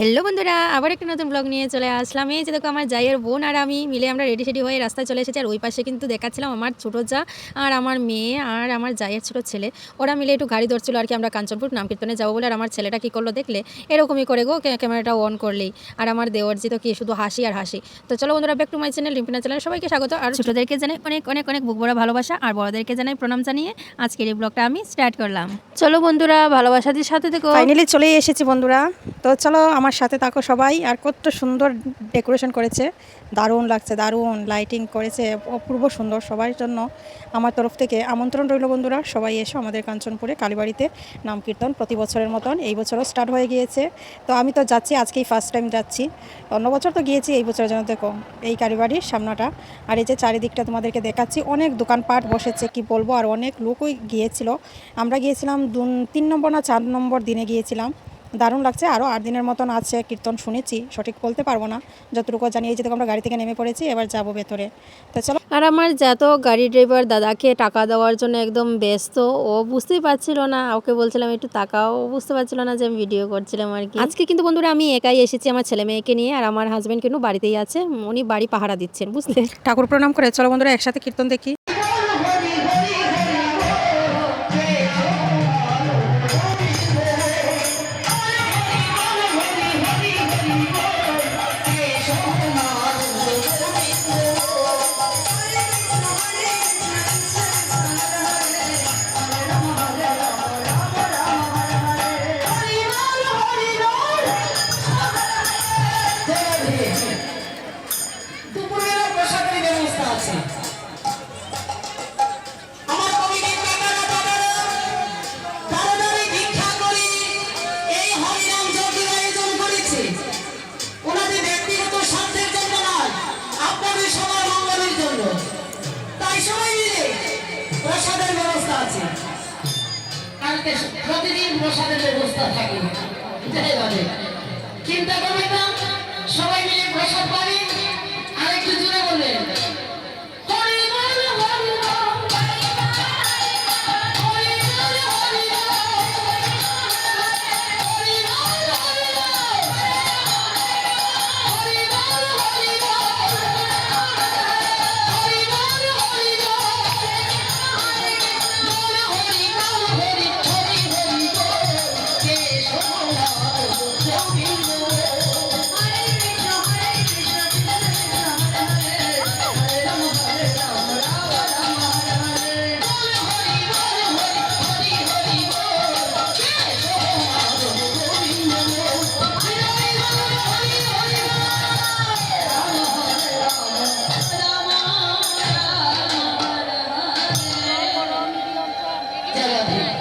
Hello বন্ধুরা আবার একটা নতুন ব্লগ নিয়ে চলে আসলাম। এই যে দেখো আমার জাইয়ের বোন আর আমি মিলে আমরা রেডি সেডি হয়ে রাস্তায় চলে এসেছি। আর ওই পাশে কিন্তু দেখাচ্ছিলাম আমার ছোটো যা আর আমার মেয়ে আর আমার জাইয়ের ছোটো ছেলে। ওরা মিলে একটু গাড়ি ধরছিল আর কি আমরা কাঞ্চনপুর নাম কীর্তনে যাব বলে। আর আমার ছেলেটা কী করল দেখলে? এরকমই করে গো ক্যা- ক্যামেরাটা অন করলেই। আর আমার দেওয়ারজি তো কি শুধু হাসি আর হাসি। তো চলো বন্ধুরা back to my channel Rimpina channel সবাইকে স্বাগত। আর ছোটোদেরকে জানাই অনেক অনেক অনেক বুক বড় ভালোবাসা। আর বড়দেরকে জানাই প্রণাম জানিয়ে আজকের এই ব্লগটা আমি স্টার্ট করলাম। চলো বন্ধুরা ভালোবাসাদের সাথে দেখো ফাইনালি চলে এসেছি বন্ধুরা। তো চলো আমার সাথে থাকো সবাই। আর কত সুন্দর ডেকোরেশন করেছে। দারুণ লাগছে, দারুণ লাইটিং করেছে। অপূর্ব সুন্দর সবার জন্য। আমার তরফ থেকে আমন্ত্রণ রইল বন্ধুরা। সবাই এসো আমাদের কাঞ্চনপুরে কালীবাড়িতে নাম কীর্তন প্রতি বছরের মতন। এই বছরও স্টার্ট হয়ে গিয়েছে। তো আমি তো যাচ্ছি, আজকেই ফার্স্ট টাইম যাচ্ছি। অন্য বছর তো গিয়েছি, এই বছরের জন্য দেখো, এই কালীবাড়ির সামনাটা। আর এই যে চারিদিকটা তোমাদেরকে দেখাচ্ছি, অনেক দোকানপাট বসেছে, কি বলব? আর অনেক লোকই গিয়েছিল। আমরা গিয়েছিলাম দু- তিন নম্বর না চার নম্বর দিনে গিয়েছিলাম। দারুণ লাগছে। আরও আট দিনের মতন আছে কীর্তন শুনেছি সঠিক বলতে পারব না। যতটুকু জানি এই যে আমরা গাড়ি থেকে নেমে পড়েছি এবার যাব ভেতরে। তো চলো। আর আমার যত গাড়ি ড্রাইভার দাদাকে টাকা দেওয়ার জন্য একদম ব্যস্ত ও বুঝতেই পারছিল না। ওকে বলছিলাম একটু টাকাও বুঝতে পারছিল না যে আমি ভিডিও করছিলাম আর কি। আজকে কিন্তু বন্ধুরা আমি একাই এসেছি আমার ছেলে মেয়েকে নিয়ে আর আমার হাজব্যান্ড কিন্তু বাড়িতেই আছে। উনি বাড়ি পাহারা দিচ্ছেন বুঝলে? ঠাকুর প্রণাম করে চলো বন্ধুরা একসাথে কীর্তন দেখি। প্রসাদের ব্যবস্থা থাকে। চিন্তা করবেন না সবাই মিলে প্রসাদ পাবেন। আর একটু জোরে বলবেন। সবাই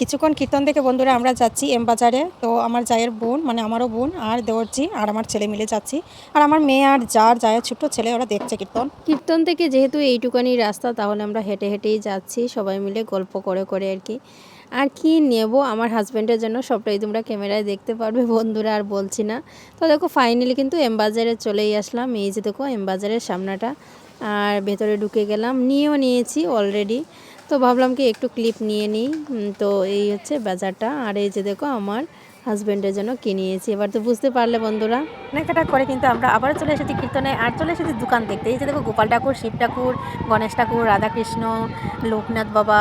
কিছুক্ষণ কীর্তন থেকে বন্ধুরা আমরা যাচ্ছি এম বাজারে। তো আমার জায়ের বোন মানে আমারও বোন আর দেওরজি আর আমার ছেলে মিলে যাচ্ছি। আর আমার মেয়ে আর যার জায়ের ছোট্ট ছেলে, ওরা দেখছে কীর্তন। কীর্তন থেকে যেহেতু এইটুকানি রাস্তা, তাহলে আমরা হেঁটে হেঁটেই যাচ্ছি, সবাই মিলে গল্প করে করে আর কি। আর কি নেব? আমার হাজব্যান্ডের জন্য সবটাই তোমরা ক্যামেরায় দেখতে পারবে, বন্ধুরা আর বলছি না। তো দেখো ফাইনালি কিন্তু এম বাজারে চলেই আসলাম। এই যে দেখো, এম বাজারের সামনাটা। আর ভেতরে ঢুকে গেলাম, নিয়েও নিয়েছি অলরেডি তো ভাবলাম কি একটু ক্লিপ নিয়ে নিই। তো এই হচ্ছে বাজারটা। আর এই যে দেখো আমার হাজব্যান্ডের জন্য কিনিয়েছি। এবার তো বুঝতে পারলে বন্ধুরা। কেনাকাটা করে কিন্তু আমরা আবার চলে এসেছি কীর্তনে। আর চলে এসেছি দোকান দেখতে। এই যে দেখো গোপাল ঠাকুর, শিব ঠাকুর, গণেশ ঠাকুর, রাধাকৃষ্ণ, লোকনাথ বাবা,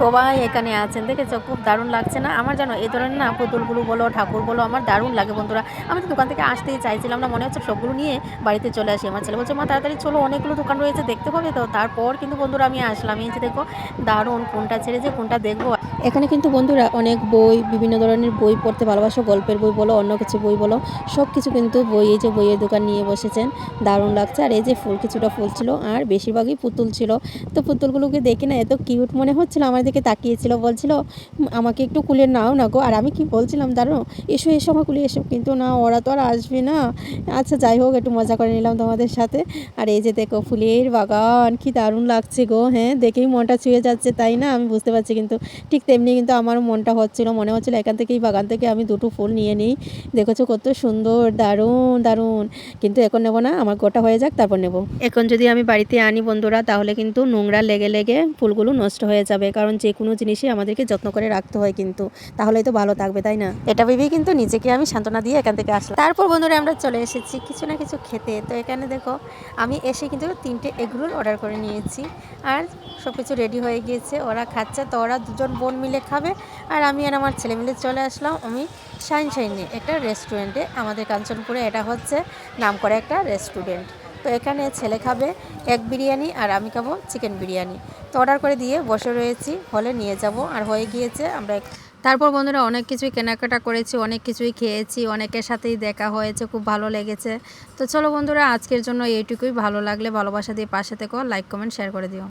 সবাই এখানে আছেন। দেখেছ? খুব দারুণ লাগছে না? আমার জানো এই ধরনের না পুতুলগুলো বলো, ঠাকুর বলো, আমার দারুণ লাগে বন্ধুরা। আমি তো দোকান থেকে আসতেই চাইছিলাম না। মনে হচ্ছে সবগুলো নিয়ে বাড়িতে চলে আসি। আমার ছেলে বলছে, মা, তাড়াতাড়ি চলো, অনেকগুলো দোকান রয়েছে, দেখতে হবে তো? তারপর কিন্তু বন্ধুরা আমি আসলাম। এই যে দেখো, দারুণ কোনটা ছেড়েছে, কোনটা দেখব। এখানে কিন্তু বন্ধুরা অনেক বই, বিভিন্ন ধরনের বই পড়তে ভালোবাসো গল্পের বই বলো অন্য কিছু বই বলো সব কিছু কিন্তু বই এই যে বইয়ের দোকান নিয়ে বসেছেন দারুণ লাগছে। আর এই যে ফুল কিছুটা ফুল ছিল আর বেশিরভাগই পুতুল ছিল। তো পুতুলগুলোকে দেখে না এত কিউট মনে হচ্ছিল আমার দিকে তাকিয়েছিল বলছিল "উম, আমাকে একটু কুলে নাও না গো। আর আমি কি বলছিলাম দাঁড়ো এসো এসো আমার কুলে এসো। কিন্তু না ওরা তো আর আসবে না। আচ্ছা যাই হোক একটু মজা করে নিলাম তোমাদের সাথে। আর এই যে দেখো ফুলের বাগান কি দারুণ লাগছে গো হ্যাঁ? দেখেই মনটা ছুঁয়ে যাচ্ছে তাই না? আমি বুঝতে পারছি কিন্তু ঠিক তেমনি কিন্তু আমারও মনটা হচ্ছিল মনে হচ্ছিল এখান থেকেই বাগান থেকে আমি দুটো ফুল নিয়ে নিই। দেখেছ কত সুন্দর, দারুণ দারুণ। কিন্তু এখন নেব না, আমার গোটা হয়ে যাক, তারপর নেব। এখন যদি আমি বাড়িতে আনি বন্ধুরা, তাহলে কিন্তু নোংরা লেগে লেগে ফুলগুলো নষ্ট হয়ে যাবে, কারণ যে কোনো জিনিসই আমাদেরকে যত্ন করে রাখতে হয় কিন্তু। তাহলেই তো ভালো থাকবে, তাই না? এটা ভেবেই কিন্তু নিজেকে আমি সান্ত্বনা দিয়ে এখান থেকে আসলাম। তারপর বন্ধুরা, আমরা চলে এসেছি কিছু না কিছু খেতে। তো এখানে দেখো, আমি এসে কিন্তু তিনটে এগরোল অর্ডার করে নিয়েছি। আর সব কিছু রেডি হয়ে গিয়েছে। ওরা খাচ্ছে, তো ওরা দুজন বোন মিলে খাবে। আর আমি আর আমার ছেলে মিলে চলে আসলাম। আমি শাইন শাইনে, একটা রেস্টুরেন্টে আমাদের কাঞ্চনপুরে এটা হচ্ছে নাম করে একটা রেস্টুরেন্ট তো এখানে ছেলে খাবে এক বিরিয়ানি আর আমি খাব চিকেন বিরিয়ানি। তো অর্ডার করে দিয়ে বসে রয়েছি হলে নিয়ে যাব। আর হয়ে গিয়েছে আমরা তারপর বন্ধুরা অনেক কিছুই কেনাকাটা করেছি, অনেক কিছুই খেয়েছি, অনেকের সাথেই দেখা হয়েছে, খুব ভালো লেগেছে। তো চলো বন্ধুরা, আজকের জন্য এইটুকুই। ভালো লাগলে ভালোবাসা দিয়ে পাশে থেকো লাইক কমেন্ট শেয়ার করে দিও।